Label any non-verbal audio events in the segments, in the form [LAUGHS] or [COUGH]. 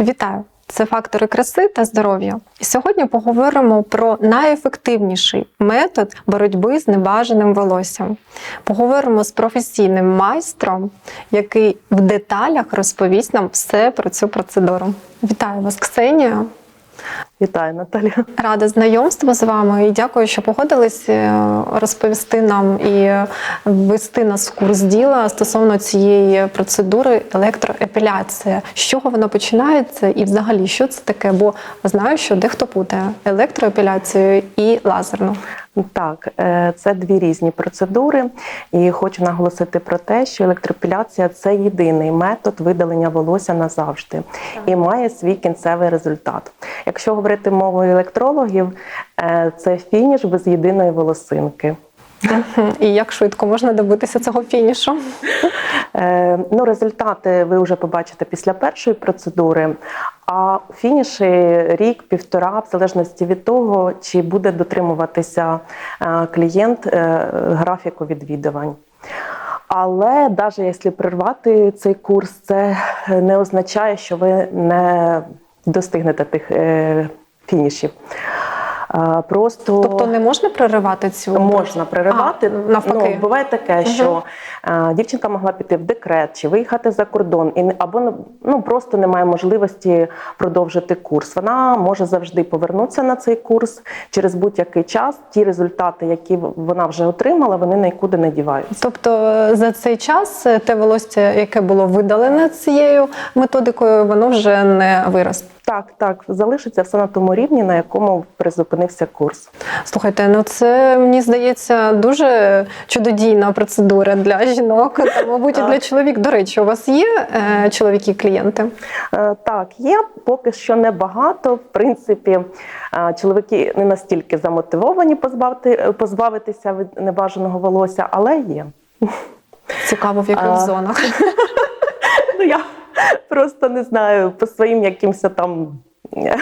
Вітаю! Це фактори краси та здоров'я. І сьогодні поговоримо про найефективніший метод боротьби з небажаним волоссям. Поговоримо з професійним майстром, який в деталях розповість нам все про цю процедуру. Вітаю вас, Ксенія! Вітаю, Наталя. Рада знайомству з вами і дякую, що погодились е, розповісти нам і ввести нас в курс діла стосовно цієї процедури електроепіляція. З чого вона починається і взагалі що це таке? Бо знаю, що дехто путає електроепіляцію і лазерну. Так, е, це дві різні процедури, і хочу наголосити про те, що електропіляція це єдиний метод видалення волосся назавжди і має свій кінцевий результат. Якщо говорити мовою електрологів, е, це фініш без єдиної волосинки. І як швидко можна добитися цього фінішу? Е, Ну, результати ви вже побачите після першої процедури. А фініші рік-півтора, в залежності від того, чи буде дотримуватися е, клієнт графіку відвідувань. Але навіть якщо прервати цей курс, це не означає, що ви не достигнете тих фінішів. Просто Тобто не можна проривати цю Можна переривати. А, навпаки. Ну, буває таке, що е, дівчинка могла піти в декрет чи виїхати за кордон, і або ну просто немає можливості продовжити курс. Вона може завжди повернутися на цей курс через будь-який час. Ті результати, які вона вже отримала, вони нікуди не діваються. Тобто е, за цей час е, те волосся, яке було видалене цією методикою, воно вже не виросте. Так, так, залишиться все на тому рівні, на якому призупинився курс. Слухайте, ну це мені здається дуже чудодійна процедура для жінок, та мабуть і для чоловік. До речі, у вас є е, чоловіки-клієнти? Е, Так, є поки що небагато. В принципі, е, чоловіки не настільки замотивовані позбавити, е, позбавитися від небажаного волосся, але є. Цікаво, в яких А. зонах. [LAUGHS] Ну я просто не знаю по своїм якимось там е,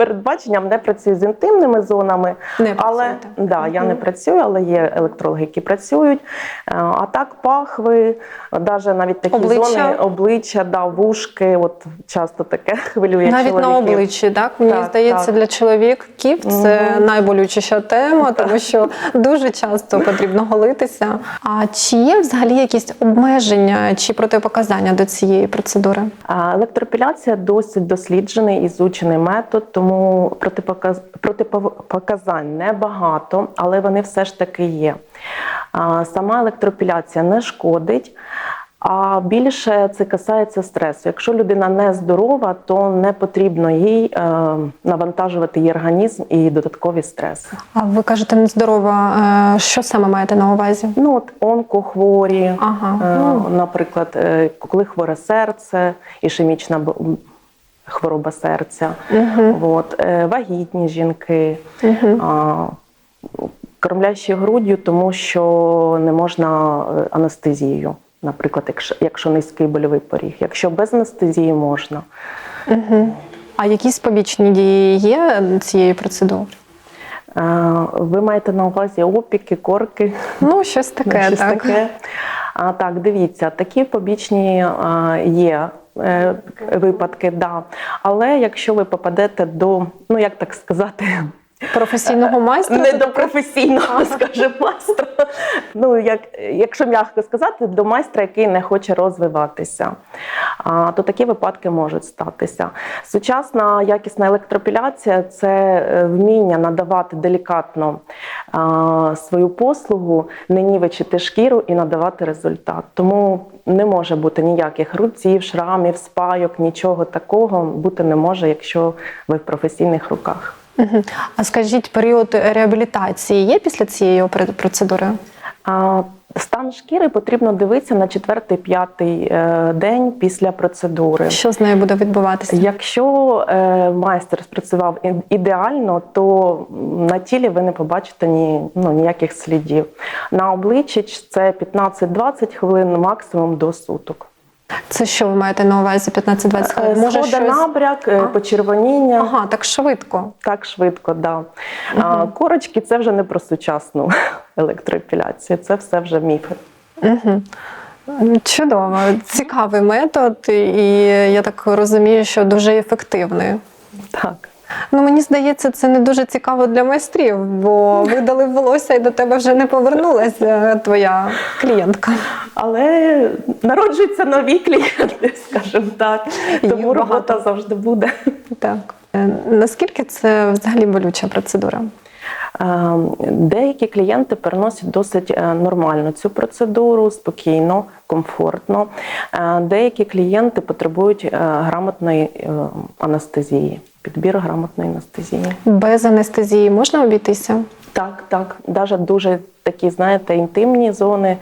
передбаченням не працюю з інтимними зонами. Не але да, я не працюю, але є електрологи, які працюють. Е, А так пахви, навіть навіть такі Обличчя? зони обличчя, да, вушки. От часто таке [LAUGHS] хвилює Навіть на обличчі, так мені Так, здається, так. для чоловіків це Мгм. найболючіша тема, тому що дуже часто потрібно голитися. А чи є взагалі якісь обмеження чи протипоказання до цієї процедури? Електропіляція досить досліджений і зучений метод, тому протипоказ... протипоказань небагато, але вони все ж таки є. Сама електропіляція не шкодить. А більше це касається стресу. Якщо людина не здорова, то не потрібно їй е, навантажувати її організм і додаткові стреси. А ви кажете, нездорова. Е, Що саме маєте на увазі? Ну от онкохворі, Ага. Е. Наприклад, коли хворе серце, ішемічна хвороба серця, от, е, вагітні жінки, а, кормлящі груддю, тому що не можна е, анестезією. Наприклад, якщо, якщо низький больовий поріг. Якщо без анестезії можна. А якісь побічні дії є цієї процедури? Е, Ви маєте на увазі опіки, корки. Ну, щось таке, Щось так. таке. А, так, дивіться, такі побічні є е, випадки, да. Але якщо ви попадете до, ну як так сказати, Професійного майстра? не до професійного, скажімо, майстра. Ну, як, якщо м'яко сказати, до майстра, який не хоче розвиватися, а, то такі випадки можуть статися. Сучасна якісна електропіляція це е, вміння надавати делікатно а, свою послугу, не нівечити шкіру і надавати результат. Тому не може бути ніяких рубців, шрамів, спайок, нічого такого бути не може, якщо ви в професійних руках. А скажіть, період реабілітації є після цієї процедури? А, Стан шкіри потрібно дивитися на 4-5 е, день після процедури. Що з нею буде відбуватися? Якщо е, майстер спрацював ідеально, то на тілі ви не побачите ні, ну, ніяких слідів. На обличчі це 15-20 хвилин, максимум до суток. Це що ви маєте на увазі 15-20 Е, хвилин? Може, Схода щось... набряк, е, А? почервоніння. Ага, так швидко. Так швидко, да. А, корочки це вже не про сучасну [LAUGHS] електроепіляцію, це все вже міфи. Угу. Чудово, цікавий метод, і я так розумію, що дуже ефективний. Так. Ну, мені здається, це не дуже цікаво для майстрів, бо видали волосся і до тебе вже не повернулася твоя клієнтка. Але народжуються нові клієнти, скажімо так. Їх Тому багато. робота завжди буде. Так. Е, Наскільки це взагалі болюча процедура? Е, Деякі клієнти переносять досить е, нормально цю процедуру, спокійно, комфортно. Деякі клієнти потребують грамотної анестезії, підбір грамотної анестезії. Без анестезії можна обійтися? Так, так. Навіть дуже такі, знаєте, інтимні зони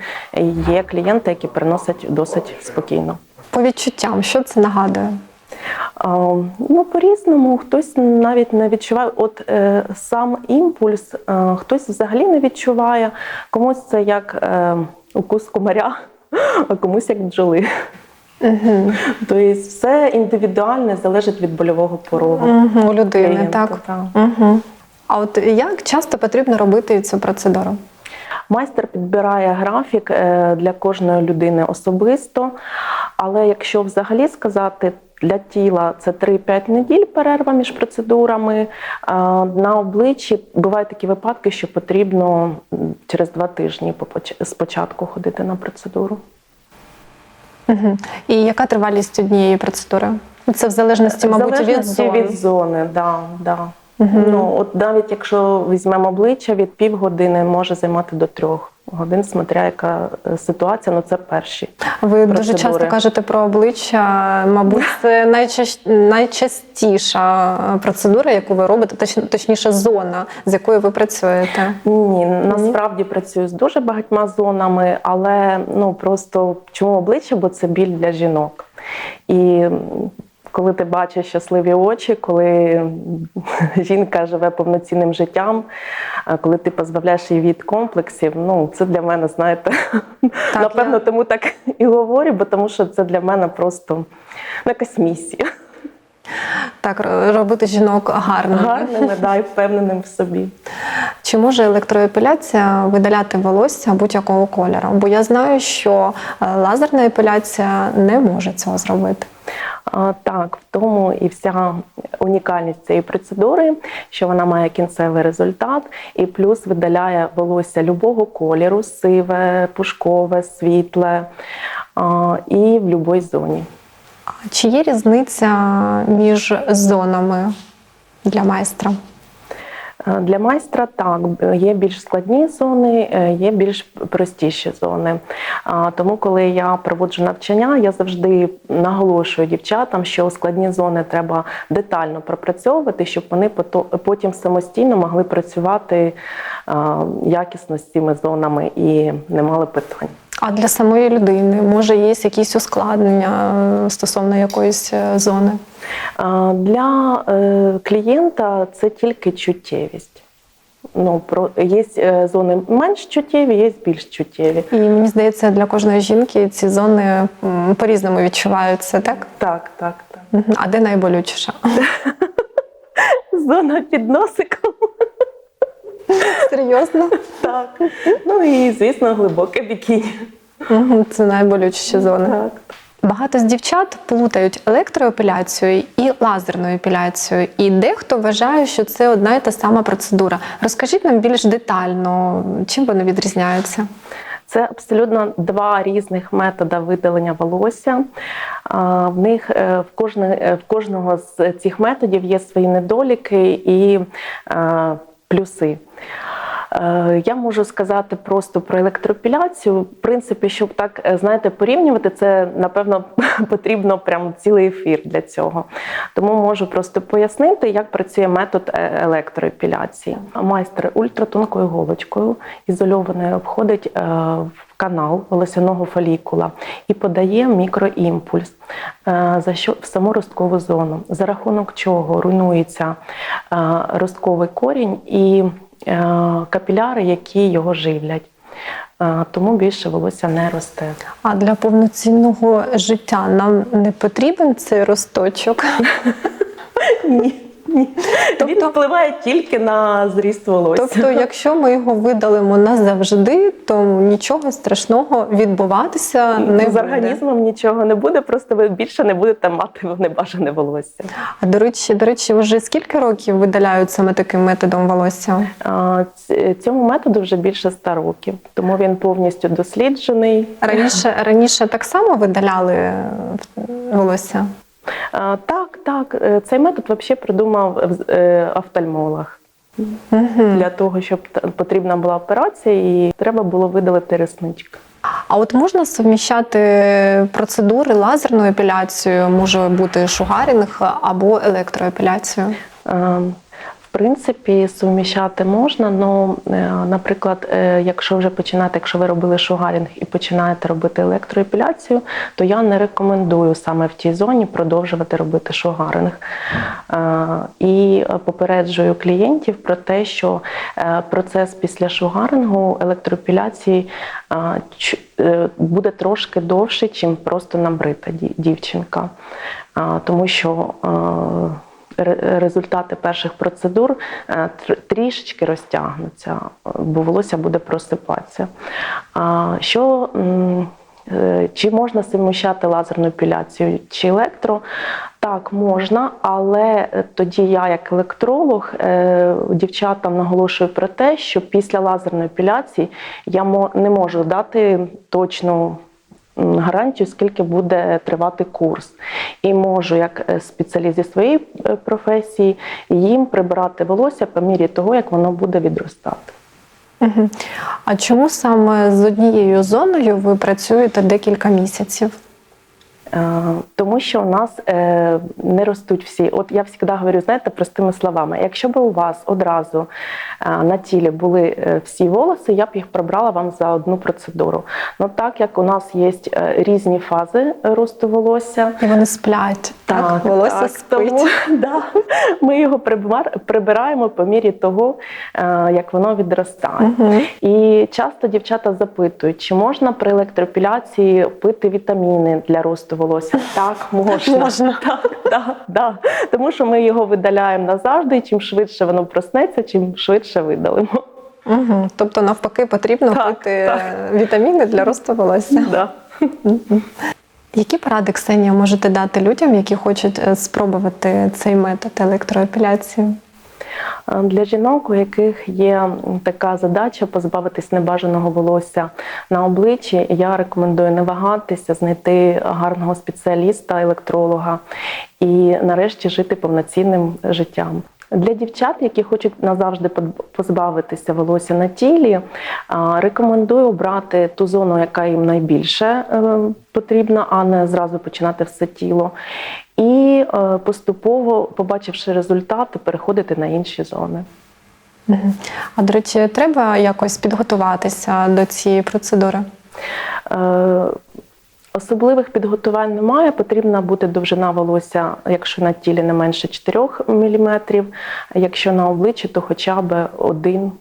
є клієнти, які переносять досить спокійно. По відчуттям, що це нагадує? Ну, по-різному, хтось навіть не відчуває. От е, сам імпульс, е, хтось взагалі не відчуває, комусь це як е, укус комаря, а комусь як бджоли. Угу. Тобто все індивідуальне залежить від больового порогу. Угу, у людини, клієнта, так. так. Угу. А от як часто потрібно робити цю процедуру? Майстер підбирає графік е, для кожної людини особисто, але якщо взагалі сказати, для тіла це 3-5 неділь перерва між процедурами. На обличчі бувають такі випадки, що потрібно через два тижні спочатку ходити на процедуру. Угу. І яка тривалість однієї процедури? Це в залежності, мабуть, В залежності від зони. від зони, да, да. Мгм. Ну, от навіть якщо візьмемо обличчя, від півгодини може займати до трьох годин, смотря яка е, ситуація, ну це перші. Ви дуже часто кажете про обличчя. Мабуть, це найчаст... найчастіша процедура, яку ви робите, точ- точніше, зона, з якою ви працюєте. Ні, насправді працюю з дуже багатьма зонами, але ну просто чому обличчя, бо це біль для жінок. І коли ти бачиш щасливі очі, коли [LAUGHS] жінка живе повноцінним життям, коли ти позбавляєш її від комплексів, ну це для мене, знаєте, [LAUGHS] напевно, я- тому так і говорю, бо тому що це для мене просто ну, якась місія. Так, робити жінок гарними. Гарним да, і впевненим в собі. Чи може електроепіляція видаляти волосся будь-якого кольору? Бо я знаю, що е, лазерна епіляція не може цього зробити. Так, в тому і вся унікальність цієї процедури, що вона має кінцевий результат, і плюс видаляє волосся любого кольору, сиве, пушкове, світле і в будь-якій зоні. Чи є різниця між зонами для майстра? Е, Для майстра так є більш складні зони, е, є більш простіші зони. Тому, коли я проводжу навчання, я завжди наголошую дівчатам, що складні зони треба детально пропрацьовувати, щоб вони потім самостійно могли працювати е, якісно з цими зонами і не мали питань. А для самої людини може є якісь ускладнення е, стосовно якоїсь е, зони? Для е, клієнта це тільки чуттєвість. Ну, про, є зони менш чуттєві, є більш чуттєві. І мені здається, для кожної жінки ці зони по-різному відчуваються, так? Так, так, так. А де найболючіша? [LAUGHS] Зона під носиком. Серйозно? Так. Ну і, звісно, глибоке бікіні. Це найболючіші зони. Так. Багато з дівчат плутають електроепіляцію і лазерну епіляцію, і дехто вважає, що це одна і та сама процедура. Розкажіть нам більш детально, чим вони відрізняються? Це абсолютно два різних методи видалення волосся. В них е, в, кожне, е, в кожного з цих методів є свої недоліки і е, плюси. Е, Я можу сказати просто про електроепіляцію. В принципі, щоб так е, знаєте, порівнювати, це напевно [LAUGHS] потрібно прям цілий ефір для цього. Тому можу просто пояснити, як працює метод е, електроепіляції. Майстер ультратонкою голочкою ізольованою обходить в канал волосяного фолікула і подає мікроімпульс за що в саму росткову зону, за рахунок чого руйнується ростковий корінь і капіляри, які його живлять. Е, Тому більше волосся не росте. А для повноцінного життя нам не потрібен цей росточок. Ні, ні. Він Тобто- впливає тільки на зріст волосся. Тобто, якщо ми його видалимо назавжди, то нічого страшного відбуватися не з буде. організмом нічого не буде, просто ви більше не будете мати небажане волосся. А до речі, до речі, вже скільки років видаляють саме таким методом волосся? А, Цьому методу вже більше ста років, тому він повністю досліджений. Раніше раніше так само видаляли е, волосся. Так, так, е, цей метод взагалі придумав е, офтальмолог. Угу. Для того, щоб потрібна була операція, і треба було видалити реснички. А от можна совміщати процедури лазерну епіляцію, може бути шугарінг або електроепіляцію? Принципі, суміщати можна, але, наприклад, е, якщо вже починати, якщо ви робили шугарінг і починаєте робити електроепіляцію, то я не рекомендую саме в тій зоні продовжувати робити шугаринг. Е, І попереджую клієнтів про те, що е, процес після шугарингу електроепіляції буде трошки довший, чим просто набрита дівчинка. Тому що результати перших процедур е, трішечки розтягнуться, бо волосся буде просипатися. А Що е, чи можна суміщати лазерну епіляцію чи електро? Так, можна, але е, тоді я, як електролог, дівчатам наголошую про те, що після лазерної епіляції я не можу дати точну гарантію, скільки буде тривати курс. І можу, як е, спеціаліст зі своєї е, професії, їм прибирати волосся по мірі того, як воно буде відростати. А чому саме з однією зоною ви працюєте декілька місяців? Е, Тому що у нас е, не ростуть всі. От я завжди говорю, знаєте, простими словами. Якщо б у вас одразу е, на тілі були всі волоси, я б їх прибрала вам за одну процедуру. Ну так як у нас є різні фази росту волосся, І вони сплять, так? Волосся так, спить. Тому, [LAUGHS] да, ми його прибираємо по мірі того, як воно відростає. Угу. І часто дівчата запитують, чи можна при електроепіляції пити вітаміни для росту волосся? Так, можна. Можна. [LAUGHS] Так, так, так. Тому що ми його видаляємо назавжди, і чим швидше воно проснеться, чим швидше видалимо. Угу. Тобто, навпаки, потрібно Так, пити так. вітаміни для росту волосся. Да. [LAUGHS] Які поради, Ксенія, можете дати людям, які хочуть е, спробувати цей метод електроепіляції? Е, Для жінок, у яких є така задача позбавитись небажаного волосся на обличчі, я рекомендую не вагатися, знайти гарного спеціаліста, електролога і нарешті жити повноцінним життям. Для дівчат, які хочуть назавжди позбавитися волосся на тілі, рекомендую обрати ту зону, яка їм найбільше е, потрібна, а не зразу починати все тіло. І е, поступово, побачивши результати, переходити на інші зони. А до речі, треба якось підготуватися до цієї процедури? Особливих підготувань немає. Потрібна буде довжина волосся, якщо на тілі не менше 4 мм, якщо на обличчі, то хоча б 1-2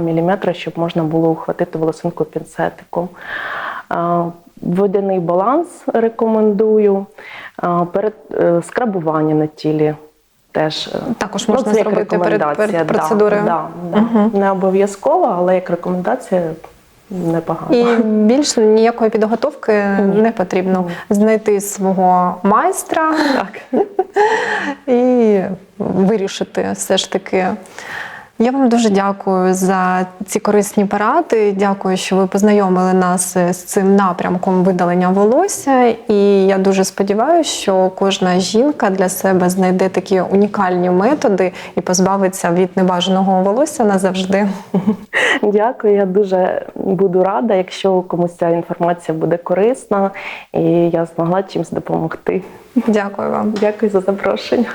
мм, щоб можна було ухватити волосинку пінцетиком. Водяний баланс рекомендую. Перед е, скрабування на тілі теж е, Також Ну, можна це зробити перед, перед процедурою. Да, да. Мгм. Не обов'язково, але як рекомендація непогано. І більш ніякої підготовки Ні. не потрібно Ні. знайти свого майстра Так. [LAUGHS] і вирішити все ж таки. Я вам дуже дякую за ці корисні поради. Дякую, що ви познайомили нас з цим напрямком видалення волосся. І я дуже сподіваюся, що кожна жінка для себе знайде такі унікальні методи і позбавиться від небажаного волосся назавжди. [LAUGHS] Дякую, я дуже буду рада, якщо комусь ця інформація буде корисна, і я змогла чимось допомогти. Дякую вам. Дякую за запрошення.